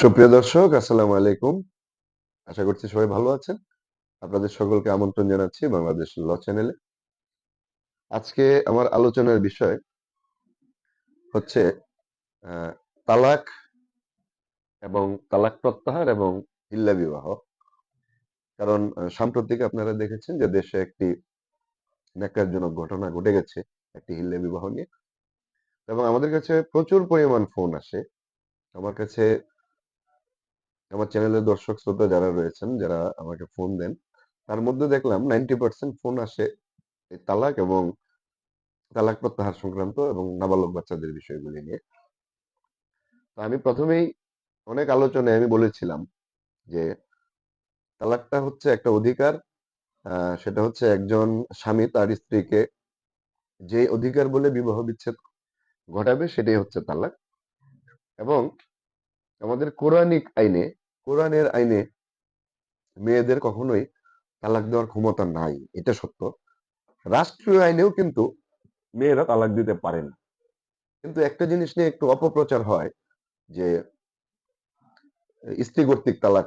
সুপ্রিয় দর্শক, আসসালামু আলাইকুম। আশা করছি সবাই ভালো আছেন। আপনাদের সকলকে আমন্ত্রণ জানাচ্ছি বাংলাদেশ ল চ্যানেলে আজকে আমার আলোচনার বিষয় হচ্ছে তালাক এবং তালাক প্রত্যাহার এবং হিল্লা বিবাহ। কারণ সাম্প্রতিক আপনারা দেখেছেন যে দেশে একটি ন্যাক্কারজনক ঘটনা ঘটে গেছে, একটি হিল্লা বিবাহ নিয়ে। এবং আমাদের কাছে প্রচুর পরিমাণ ফোন আসে। আমার কাছে আমার চ্যানেলের দর্শক শ্রোতা যারা রয়েছেন, যারা আমাকে ফোন দেন, তার মধ্যে দেখলাম নাইনটি পার্সেন্ট ফোন আসে তালাক এবং তালাক প্রত্যাহার সংক্রান্ত এবং নাবালক বাচ্চাদের বিষয়গুলি নিয়ে। তো আমি প্রথমেই অনেক আলোচনায় আমি বলেছিলাম যে তালাকটা হচ্ছে একটা অধিকার সেটা হচ্ছে একজন স্বামী তার স্ত্রীকে যে অধিকার বলে বিবাহ বিচ্ছেদ ঘটাবে সেটাই হচ্ছে তালাক এবং আমাদের কোরআনিক আইনে কোরআনের আইনে মেয়েদের কখনোই তালাক দেওয়ার ক্ষমতা নাই, এটা সত্য। রাষ্ট্রীয় আইনেও কিন্তু মেয়েরা তালাক দিতে পারে না। কিন্তু একটা জিনিস নিয়ে একটু অপপ্রচার হয় যে, স্ত্রী কর্তৃক তালাক,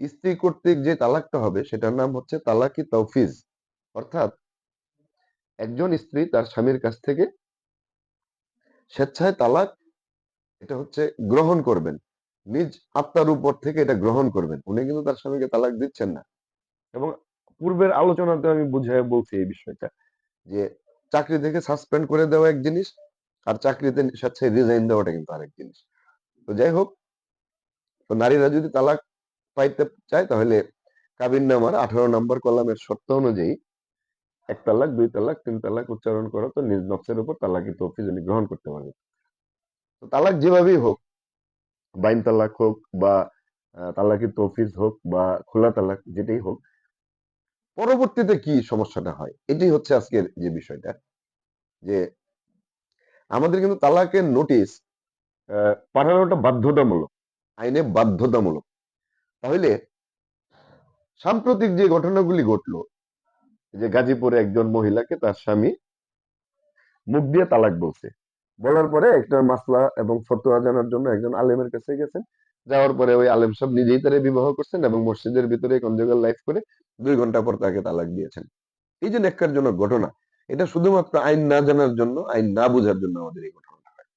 স্ত্রী কর্তৃক যে তালাকটা হবে সেটার নাম হচ্ছে তালাকি তৌফিজ। অর্থাৎ একজন স্ত্রী তার স্বামীর কাছ থেকে স্বেচ্ছায় তালাক, এটা হচ্ছে গ্রহণ করবেন। নিজ আত্মার উপর থেকে এটা গ্রহণ করবেন। উনি কিন্তু তার স্বামীকে তালাক দিচ্ছেন না। এবং পূর্বের আলোচনাতে আমি বুঝাই বলছি এই বিষয়টা যে চাকরি থেকে সাসপেন্ড করে দেওয়া এক জিনিস আর চাকরিতে স্বেচ্ছায় রিজাইন দেওয়াটা কিন্তু আরেক জিনিস। তো যাই হোক, তো নারীরা যদি তালাক পাইতে চায় তাহলে কাবিন নামার আঠারো নম্বর কলামের শর্ত অনুযায়ী এক তালাক, দুই তালাক, তিন তালাক উচ্চারণ করো তো নিজ নফসের উপর তালাকি তৌফিজ উনি গ্রহণ করতে পারবে তো তালাক যেভাবেই হোক বাইন তালাক হোক বা তালাকি তৌফিজ হোক বা খোলা তালাক যেটাই হোক, পরবর্তীতে কি সমস্যাটা হয়? এটাই হচ্ছে আজকের যে বিষয়টা, যে আমাদের কিন্তু তালাকের নোটিশ পাঠানোটা বাধ্যতামূলক, আইনে বাধ্যতামূলক। তাহলে সাম্প্রতিক যে ঘটনাগুলি ঘটলো, যে গাজীপুরে একজন মহিলাকে তার স্বামী মুখ দিয়ে তালাক বলছে বলার পরে একটা মাসলা এবং ফতোয়া জানার জন্য একজন আলেমের কাছে গেছেন। যাওয়ার পরে ওই আলেম সব নিজেই তারে বিবাহ করছেন এবং মসজিদের ভিতরে কনজুগাল লাইফ করে দুই ঘণ্টা পর তাকে তালাক দিয়েছেন। এই যে নেককারজনক ঘটনা, এটা শুধুমাত্র আইন না জানার জন্য, আইন না বোঝার জন্য আমাদের এই ঘটনাটা হয়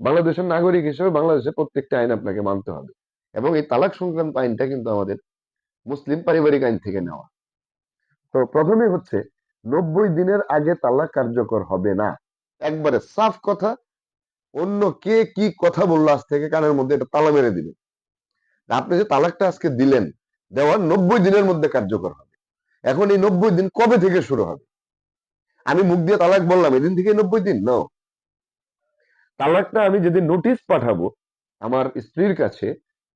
বাংলাদেশের নাগরিক হিসেবে বাংলাদেশের প্রত্যেকটা আইন আপনাকে মানতে হবে এবং এই তালাক সংক্রান্ত আইনটা কিন্তু আমাদের মুসলিম পারিবারিক আইন থেকে নেওয়া। তো প্রথমে হচ্ছে, নব্বই দিনের আগে তালাক কার্যকর হবে না। একবারে সাফ কথা, অন্য কে কি কথা বলল আজ থেকে কানের মধ্যে এটা তালা মেরে দিবে। আপনি যে তালাকটা আজকে দিলেন দেওয়ার নব্বই দিনের মধ্যে কার্যকর হবে। এখন এই নব্বই দিন কবে থেকে শুরু হবে? আমি মুখ দিয়ে তালাক বললাম, এদিন থেকে নব্বই দিন? ন তালাকটা আমি যদি নোটিশ পাঠাবো, আমার স্ত্রীর কাছে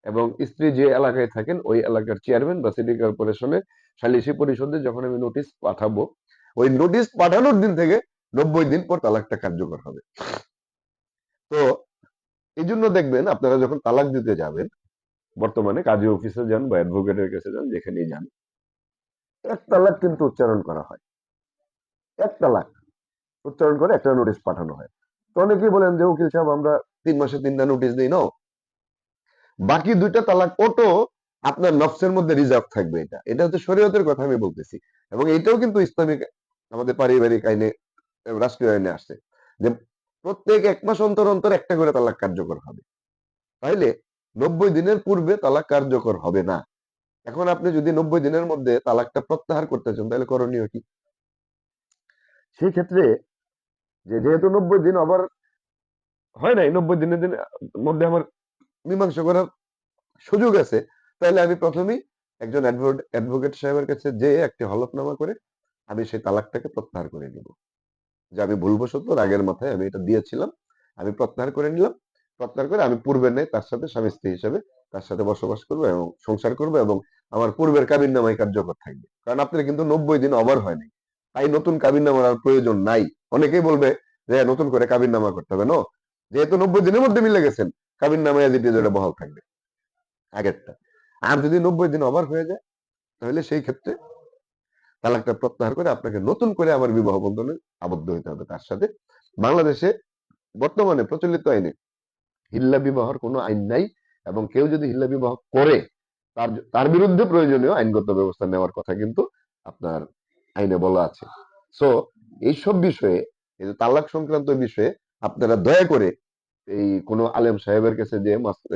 এবং স্ত্রী যে এলাকায় থাকেন, ওই এলাকার চেয়ারম্যান বা সিটি কর্পোরেশনের সালিসি পরিষদে যখন আমি নোটিশ পাঠাবো, ওই নোটিশ পাঠানোর দিন থেকে নব্বই দিন পর তালাকটা কার্যকর হবে। তো এই জন্য দেখবেন আপনারা যখন তালাক দিতে যাবেন, বর্তমানে কাজী অফিসে যান বা অ্যাডভোকেটের কাছে যান, যেখানেই যান, এক তালাক কিন্তু উচ্চারণ করা হয়। এক তালাক উচ্চারণ করে একটা নোটিশ পাঠানো হয়। তো অনেকেই বলেন যে, উকিল সাহেব, আমরা তিন মাসে তিনটা নোটিশ দিই, নাও? বাকি দুইটা তালাক ওটো আপনার নফসের মধ্যে রিজার্ভ থাকবে এটা। এটা হচ্ছে শরীয়তের কথা আমি বলতেছি। এবং এটাও কিন্তু ইসলামিক আমাদের পারিবারিক আইনে রাষ্ট্রীয় আইনে আসছে যে প্রত্যেক এক মাস অন্তর অন্তর একটা করে তালাক কার্যকর হবে। তাইলে নব্বই দিনের পূর্বে তালাক কার্যকর হবে না। এখন আপনি যদি নব্বই দিনের মধ্যে তালাকটা প্রত্যাহার করতে চান, তাহলে করণীয় কি? সেই ক্ষেত্রে যে যেহেতু নব্বই দিন আবার হয় নাই, নব্বই দিনের দিন মধ্যে আমার মীমাংসা করার সুযোগ আছে তাহলে আমি প্রথমেই একজন অ্যাডভোকেট সাহেবের কাছে যে একটি হলফনামা করে আমি সেই তালাকটাকে প্রত্যাহার করে নিব। যে আমি ভুলবশত রাগের মাথায় আমি এটা দিয়েছিলাম, আমি প্রত্যাহার করে নিলাম, প্রত্যাহার করে আমি পূর্বের নেই তার সাথে স্বামী স্ত্রী হিসেবে তার সাথে বসবাস করব এবং সংসার করব এবং আমার পূর্বের কাবিন নামায় কার্যকর থাকবে। কারণ আপনার কিন্তু নব্বই দিন অবার হয়নি তাই নতুন কাবিন নামার আর প্রয়োজন নাই। অনেকেই বলবে যে নতুন করে কাবিন নামা করতে হবে। নো যেহেতু নব্বই দিনের মধ্যে মিলে গেছেন, কাবিন নামায় যেটি বহাল থাকবে। আগেরটা। আর যদি নব্বই দিন অবার হয়ে যায়, তাহলে সেই ক্ষেত্রে তালাকটা প্রত্যাহার করে আপনাকে নতুন করে আমার বিবাহ বন্ধনে আবদ্ধ হতে হবে তার সাথে। বাংলাদেশে বর্তমানে প্রচলিত আইনে হিল্লা বিবাহর কোনো আইন নাই এবং কেউ যদি হিল্লা বিবাহ করে, তার তার বিরুদ্ধে প্রয়োজনীয় আইনগত ব্যবস্থা নেওয়ার কথা কিন্তু আপনার আইনে বলা আছে। সো এইসব বিষয়ে, এই যে তালাক সংক্রান্ত বিষয়ে আপনারা দয়া করে এই কোন আলেম সাহেবের কাছে যে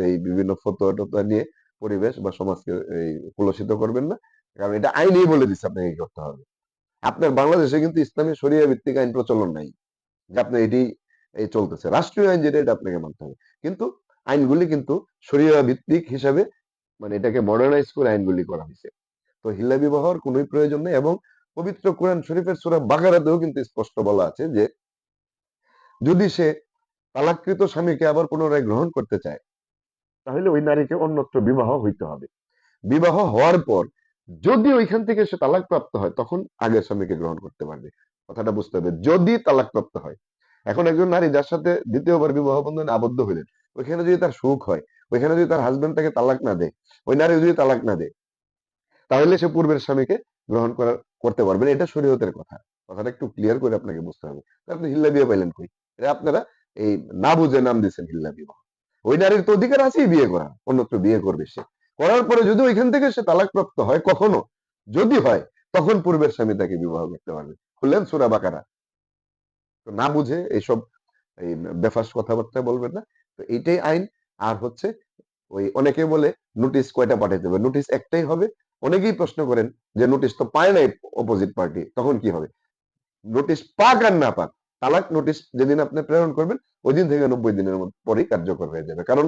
এই বিভিন্ন ফতোয়া টতোয়া নিয়ে পরিবেশ বা সমাজকে এই কলুষিত করবেন না। কারণ এটা আইনেই বলে দিচ্ছে আপনাকে করতে হবে। আপনার বাংলাদেশে কিন্তু ইসলামী শরিয়া ভিত্তিক আইন প্রচলন নাই। যে আপনার এটি এই চলতেছে। রাষ্ট্রীয় আইন যেটা, এটা আপনাকে মানতে হবে। কিন্তু আইনগুলি কিন্তু শরিয়া ভিত্তিক হিসাবে মানে এটাকে মডার্নাইজ করে আইনগুলি করা হয়েছে। তো হিল্লা বিবাহর কোনোই প্রয়োজন নেই এবং পবিত্র কোরআন শরীফের সুরা বাগারাতেও কিন্তু স্পষ্ট বলা আছে যে, যদি সে তালাককৃত স্বামীকে আবার পুনরায় গ্রহণ করতে চায়, তাহলে ওই নারীকে অন্যত্র বিবাহ হইতে হবে। বিবাহ হওয়ার পর যদি ওইখান থেকে সে তালাক প্রাপ্ত হয়, তখন আগের স্বামীকে গ্রহণ করতে পারবে। কথাটা বুঝতে হবে, যদি তালাক প্রাপ্ত হয়। এখন একজন নারী যার সাথে দ্বিতীয়বার বিবাহ বন্ধনে আবদ্ধ হইলেন ওইখানে যদি তার সুখ হয়, ওইখানে যদি তার হাজবেন্ড তাকে তালাক না দেয়, ওই নারী যদি তালাক না দেয়, তাহলে সে পূর্বের স্বামীকে গ্রহণ করার, করতে পারবেন এটা শরীয়তের কথা। কথাটা একটু ক্লিয়ার করে আপনাকে বুঝতে হবে। আপনি হিল্লা বিয়ে পাইলেন কই? এটা আপনারা এই না বুঝে নাম দিচ্ছেন হিল্লা বিবাহ। ওই নারীর তো অধিকার আছেই বিয়ে করা অন্যত্র বিয়ে করবে সে। করার পরে যদি ওইখান থেকে সে তালাক প্রাপ্ত হয়, কখনো যদি হয়, তখন পূর্বের স্বামী তাকে বিবাহ করতে পারবে। খুললেন সুরা বাকারা। তো না বুঝে এইসব এই বেফাস কথাবার্তা বলবেন না। তো এইটাই আইন। আর হচ্ছে ওই অনেকে বলে নোটিশ কয়টা পাঠাইতে হবে? নোটিশ একটাই হবে। অনেকেই প্রশ্ন করেন যে নোটিশ তো পায় নাই অপোজিট পার্টি তখন কি হবে? নোটিশ পাক আর না পাক, তালাক নোটিশ যেদিন আপনি প্রেরণ করবেন, ওই দিন থেকে নব্বই দিনের পরেই কার্যকর হয়ে যাবে। কারণ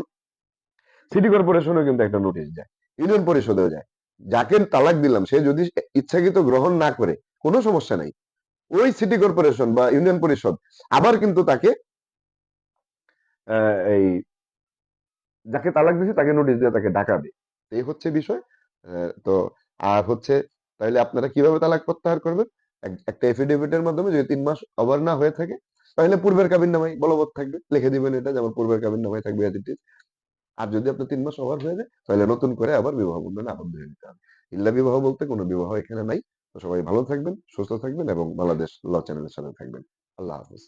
সিটি কর্পোরেশনও কিন্তু একটা নোটিশ যায় ইউনিয়ন পরিষদেও যায় যাকে তালাক দিলাম, সে যদি ইচ্ছাকৃত গ্রহণ না করে, কোনো সমস্যা নাই। ওই সিটি কর্পোরেশন বা ইউনিয়ন পরিষদ আবার কিন্তু তাকে এই, যাকে তালাক দিছে তাকে নোটিশ দিয়ে তাকে ডাকাবে। এই হচ্ছে বিষয় তো আর হচ্ছে তাহলে আপনারা কীভাবে তালাক প্রত্যাহার করবেন? একটা এফিডেভিটের মাধ্যমে যদি তিন মাস ওভার না হয়ে থাকে তাহলে পূর্বের কাবিন নামাই বলবৎ থাকবে, লিখে দিবেন এটা যেমন পূর্বের কাবিন নামাই থাকবে আর যদি আপনার তিন মাস ওভার হয়ে যায়, তাহলে নতুন করে আবার বিবাহ বন্ধনে আবদ্ধ হয়ে নিতে হবে। ইল্লা বিবাহ বলতে কোনো বিবাহ এখানে নাই। তো সবাই ভালো থাকবেন, সুস্থ থাকবেন এবং বাংলাদেশ ল চ্যানেলের সাথে থাকবেন। আল্লাহ হাফিজ।